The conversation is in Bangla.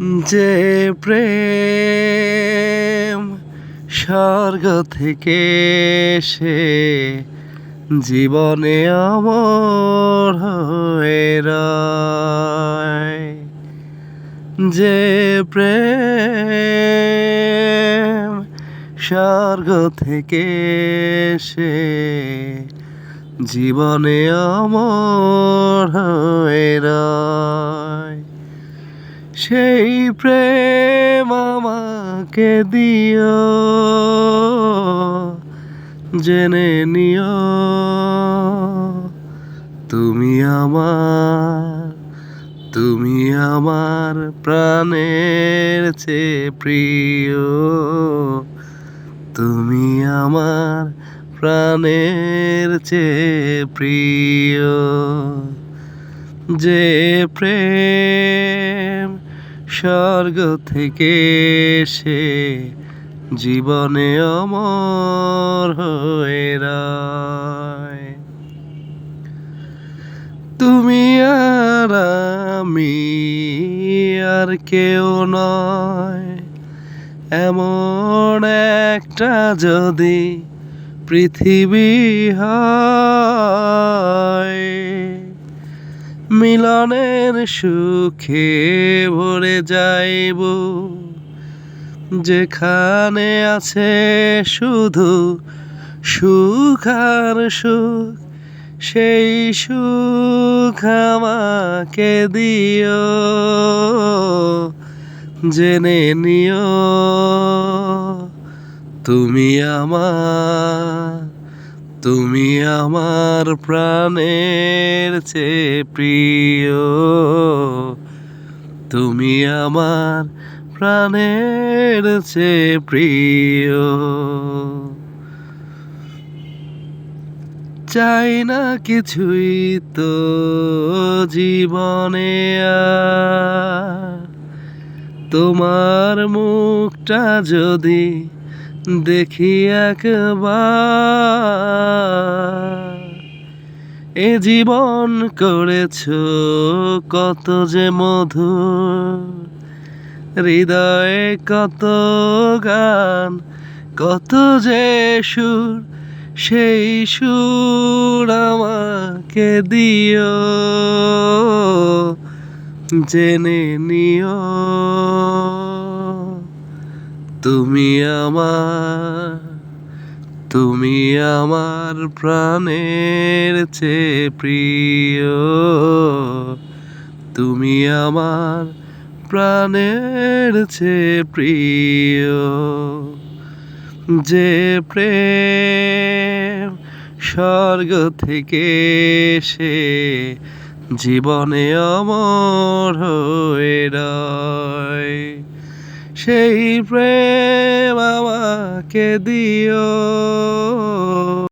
যে প্রেম স্বর্গ থেকে সে জীবনে অমর রয়। যে প্রেম স্বর্গ থেকে সে জীবনে অমর হয়ে সেই প্রেম আমাকে দিও, জেনে নিও। তুমি আমার তুমি আমার প্রাণের চেয়ে প্রিয়। তুমি আমার প্রাণের চেয়ে প্রিয়। যে প্রেম স্বর্গ থেকে সে জীবনে অমর হয়ে তুমি আর আমি আর কেউ নয়। এমন একটা যদি পৃথিবী হয়। মিলনের সুখে ভরে যাইব। যেখানে আছে শুধু সুখ আর সুখ, সেই সুখ আমাকে দিও। জেনে নিও, তুমি আমার তুমি আমার প্রাণের চেয়ে প্রিয়। তুমি আমার প্রাণের চেয়ে প্রিয়। চাই না কিছুই তো জীবনে তোমার মুখটা যদি দেখি একবার। এ জীবন করেছ কত যে মধুর। হৃদয়ে কত গান, কত যে সুর, সেই সুর আমাকে দিও। জেনে নিও। তুমি আমার তুমি আমার প্রাণের চেয়ে প্রিয়। তুমি আমার প্রাণের চেয়ে প্রিয়। যে প্রেম স্বর্গ থেকে সে জীবনে অমর হয়ে রয়। সেই প্রেম আমাকে দিও।